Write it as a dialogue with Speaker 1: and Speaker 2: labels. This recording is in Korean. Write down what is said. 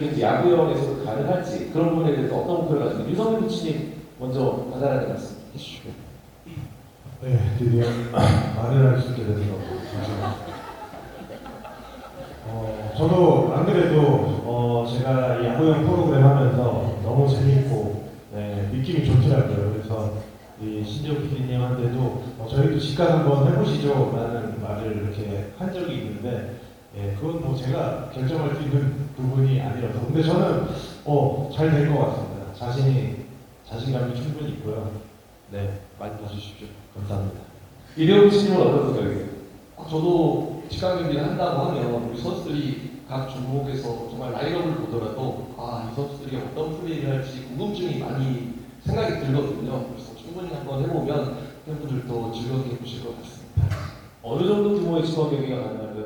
Speaker 1: 야구형에서 가능할지 그런 부분에 대해서 어떤 목표를 가지고 유성민 코치님 먼저 간단하게 말씀 해주시고요.
Speaker 2: 네, 드디어 말을 할수 있게 돼서. 어, 저도 안 그래도 어, 제가 이 야구형 프로그램 하면서 너무 재밌고 네, 느낌이 좋더라고요. 그래서 이 신재호 PD님한테도 어, 저희도 직관 한번 해보시죠 라는 말을 이렇게 한 적이 있는데 예, 그건 뭐 제가 결정할 수 있는 부분이 아니라서 근데 저는 어, 잘 될 것 같습니다. 자신이 자신감이 충분히 있고요. 네, 많이 봐주십시오. 감사합니다.
Speaker 1: 이대호 어떤 생각이세요?
Speaker 3: 아, 저도 직관 경기를 한다고 하면 우리 선수들이 각 종목에서 정말 라인업을 보더라도 아 이 선수들이 어떤 플레이를 할지 궁금증이 많이 생각이 들거든요. 그래서 충분히 한번 해보면 팬분들도 즐겁게 보실 것 같습니다.
Speaker 1: 어느 정도 규모의 직원 경기가 가능할까요?